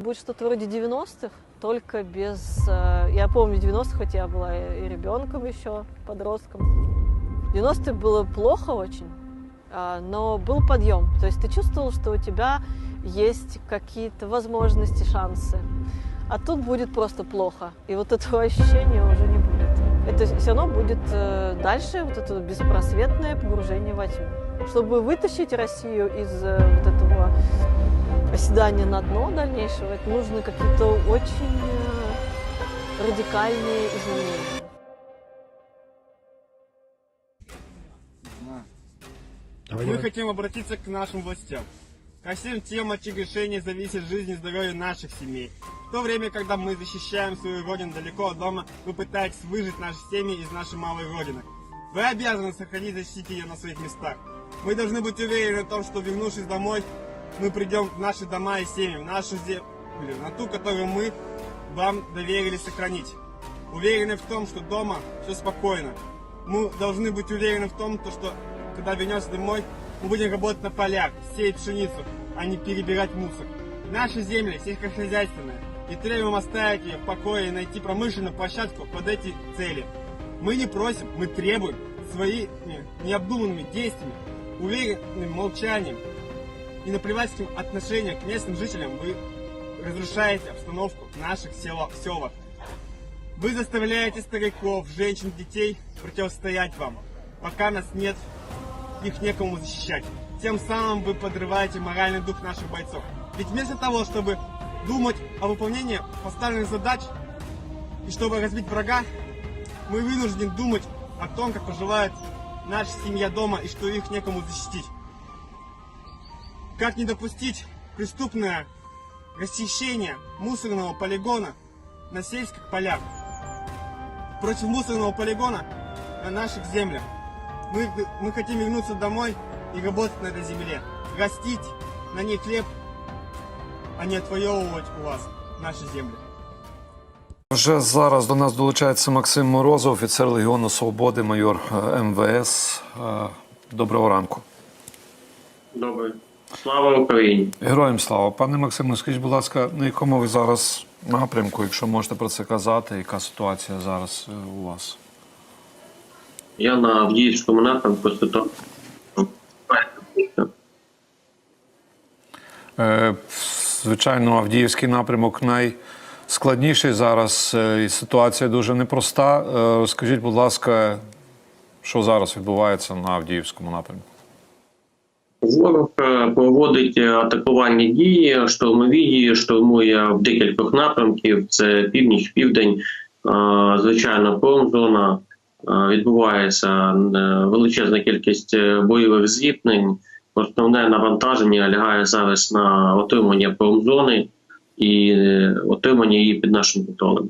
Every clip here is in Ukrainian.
Будет что-то вроде 90-х, только без... э, Я помню 90-х, хоть я была и ребенком еще, подростком. В 90-х было плохо очень, а, но был подъем. То есть ты чувствовал, что у тебя есть какие-то возможности, шансы. А тут будет просто плохо. И вот этого ощущения уже не будет. Это все равно будет э, дальше вот это беспросветное погружение во тьму. Чтобы вытащить Россию из э, вот этого оседания на дно дальнейшего, это нужны какие-то очень э, радикальные изменения. Мы хотим обратиться к нашим властям. Ко всем тем, от чьих решений зависит жизнь и здоровье наших семей. В то время, когда мы защищаем свою родину далеко от дома, вы пытаетесь выжить наши семьи из нашей малой родины. Вы обязаны сохранить и защитить ее на своих местах. Мы должны быть уверены в том, что вернувшись домой, мы придем в наши дома и семьи, в нашу землю, на ту, которую мы вам доверили сохранить. Уверены в том, что дома все спокойно. Мы должны быть уверены в том, то, что когда вернемся домой, мы будем работать на полях, сеять пшеницу, а не перебирать мусор. Наши земли сельскохозяйственные, и требуем оставить ее в покое и найти промышленную площадку под эти цели. Мы не просим, мы требуем своими необдуманными действиями, уверенным молчанием и наплевательским отношением к местным жителям вы разрушаете обстановку наших села- селах. Вы заставляете стариков, женщин, детей противостоять вам, пока нас нет, их некому защищать. Тем самым вы подрываете моральный дух наших бойцов. Ведь вместо того, чтобы думать о выполнении поставленных задач и чтобы разбить врага, мы вынуждены думать о том, как поживает наша семья дома и что их некому защитить. Как не допустить преступное расчищение мусорного полигона на сельских полях? Против мусорного полигона на наших землях. Мы, мы хотим вернуться домой и работать на этой земле. Растить на ней хлеб, а не отвоевывать у вас наши земли. Вже зараз до нас долучається Максим Морозов, офіцер Легіону Свободи, майор е, МВС. Е, Доброго ранку. Добре. Слава Україні! Героям слава. Пане Максиме, скажіть, будь ласка, на якому ви зараз напрямку, якщо можете про це казати, яка ситуація зараз е, у вас? Я на Авдіївському напрямку ситуація. Е, Звичайно, Авдіївський напрямок найскладніший зараз, е, і ситуація дуже непроста. Розкажіть, будь ласка, що зараз відбувається на Авдіївському напрямку? Ворог е, проводить е, атакувальні дії, штурмові дії, штурмує в декількох напрямків: це північ, південь, е, звичайно, промзона. Відбувається величезна кількість бойових зіткнень. Основне навантаження лягає зараз на отримання промзони і отримання її під нашим контролем.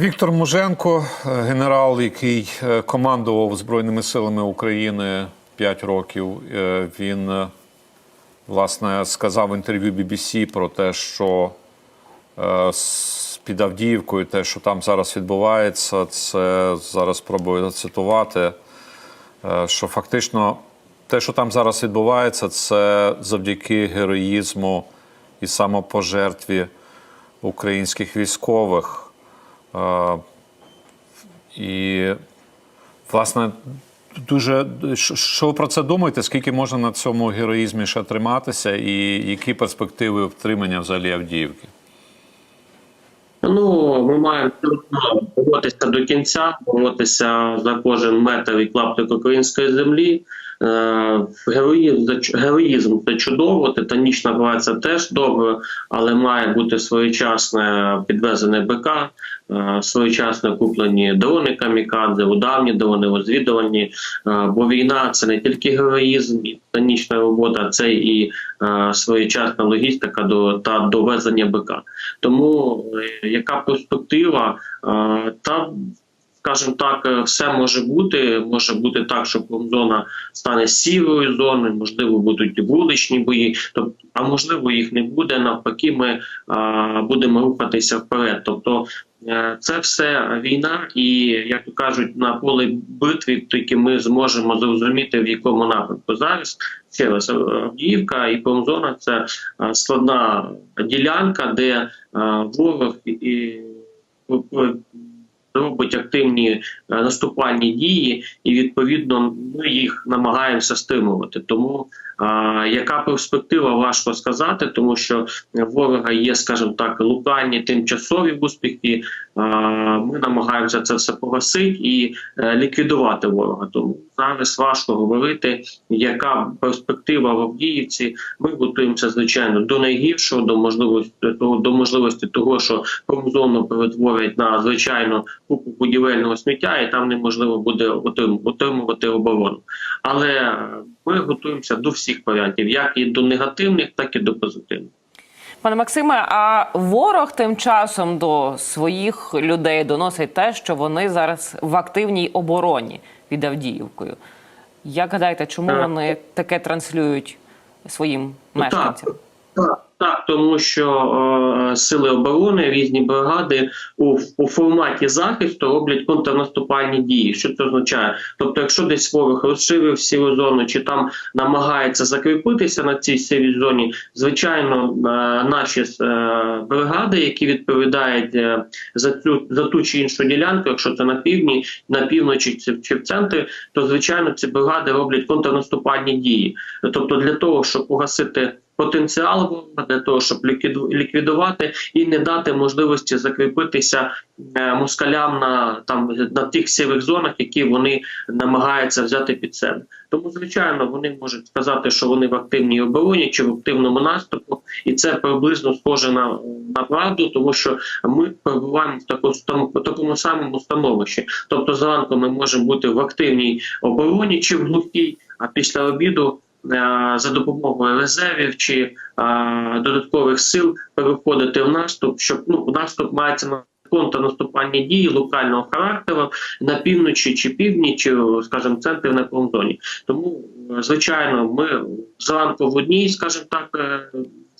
Віктор Муженко, генерал, який командував Збройними силами України 5 років, е, він е, власне сказав в інтерв'ю BBC про те, що е, під Авдіївкою, те, що там зараз відбувається, це зараз спробую зацитувати, що фактично те, що там зараз відбувається, це завдяки героїзму і самопожертві українських військових. І, власне, дуже що- ви про це думаєте? Скільки можна на цьому героїзмі ще триматися, і які перспективи втримання взагалі Авдіївки? Ну, ми маємо боротися до кінця, боротися за кожен метр і клаптик української землі. Е, Героїзм, героїзм це чудово, титанічна праця теж добре, але має бути своєчасне підвезене БК, е, своєчасно куплені дрони камікадзе, ударні дрони, розвідувальні. Е, Бо війна це не тільки героїзм і титанічна робота, це і своєчасна логістика до та довезення БК. Тому яка перспектива? Та скажімо так, е, все може бути. Може бути так, що промзона стане сірою зоною, можливо, будуть вуличні бої, тобто, а можливо, їх не буде. Навпаки, ми а, будемо рухатися вперед. Тобто Е, Це все війна, і як кажуть, на полі битви тільки ми зможемо зрозуміти, в якому напрямку зараз. Ще раз е, Авдіївка і промзона це е, складна ділянка, де е, ворог і е, робить активні е, наступальні дії, і відповідно ми їх намагаємося стримувати. Тому яка перспектива важко сказати, тому що ворога є, скажімо так, локальні тимчасові успіхи. Ми намагаємося це все погасити і е, ліквідувати ворога. Тому зараз важко говорити, яка перспектива в Авдіївці. Ми готуємося звичайно до найгіршого, до можливості того, до можливості того, що промзону перетворять на звичайну купу будівельного сміття, і там неможливо буде отримувати оборону. Але ми готуємося до всіх варіантів, як і до негативних, так і до позитивних. Пане Максиме, а ворог тим часом до своїх людей доносить те, що вони зараз в активній обороні під Авдіївкою. Як гадаєте, чому Так. вони таке транслюють своїм мешканцям? Так, так, тому що е, сили оборони, різні бригади у, у форматі захисту роблять контрнаступальні дії. Що це означає? Тобто, якщо десь ворог розширив сіру зону, чи там намагається закріпитися на цій сірій зоні, звичайно, е, наші е, бригади, які відповідають е, за цю за ту чи іншу ділянку, якщо це на півдні, на півночі чи, чи в центрі, то звичайно ці бригади роблять контрнаступальні дії. Тобто, для того, щоб погасити потенціал для того, щоб ліквіду- ліквідувати і не дати можливості закріпитися е, москалям на там на тих сірих зонах, які вони намагаються взяти під себе. Тому, звичайно, вони можуть сказати, що вони в активній обороні чи в активному наступу, і це приблизно схоже на, на правду, тому що ми перебуваємо в там, в такому самому становищі. Тобто, зранку ми можемо бути в активній обороні чи в глухій, а після обіду за допомогою резервів чи е, додаткових сил переходити в наступ, щоб ну наступ мається на контрнаступальні дії локального характеру на півночі чи півдні, чи, скажімо, центрі на промзоні. Тому, е, звичайно, ми зранку в одній, скажімо так, е,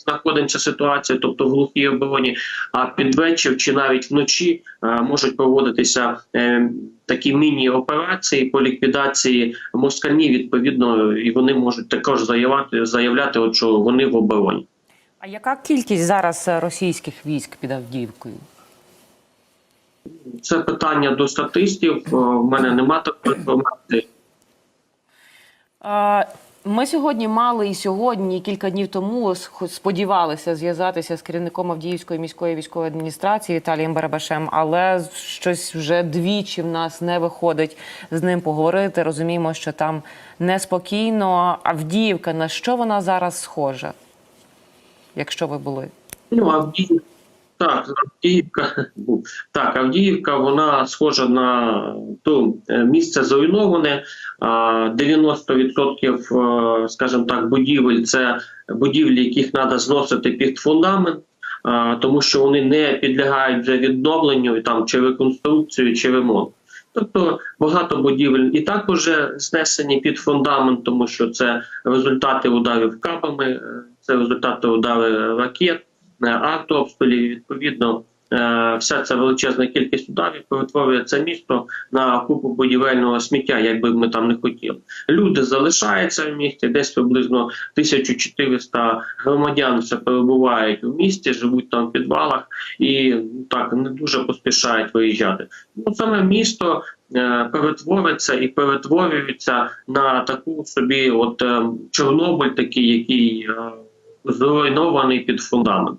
знаходимося ситуації, тобто в глухій обороні, а під вечір чи навіть вночі е, можуть проводитися е, такі міні-операції по ліквідації москальні, відповідно, і вони можуть також заявляти, заявляти, от, що вони в обороні. А яка кількість зараз е, російських військ під Авдіївкою? Це питання до статистів. О, В мене немає такої інформації. Ми сьогодні мали і сьогодні, і кілька днів тому сподівалися зв'язатися з керівником Авдіївської міської військової адміністрації Віталієм Барабашем, але щось вже двічі в нас не виходить з ним поговорити. Розуміємо, що там неспокійно. Авдіївка на що вона зараз схожа? Якщо ви були? Ну, Авдіївка, так, Авдіївка, так, Авдіївка, вона схожа на то е, місце зруйноване. а, 90%, е, скажімо так, будівель це будівлі, яких треба зносити під фундамент. Тому що вони не підлягають вже відновленню там чи реконструкцію, чи ремонт. Тобто багато будівель і так уже знесені під фундамент, тому що це результати ударів кабами, е, це результати ударів ракет, е, артобстрілів. Відповідно, е, вся ця величезна кількість ударів перетворює це місто на купу будівельного сміття, як би ми там не хотіли. Люди залишаються в місті, десь приблизно 1400 громадян ще перебувають у місті, живуть там в підвалах і так не дуже поспішають виїжджати. Ну саме місто е, перетвориться і перетворюється на таку собі, от Чорнобиль, такий, який зруйнований під фундамент.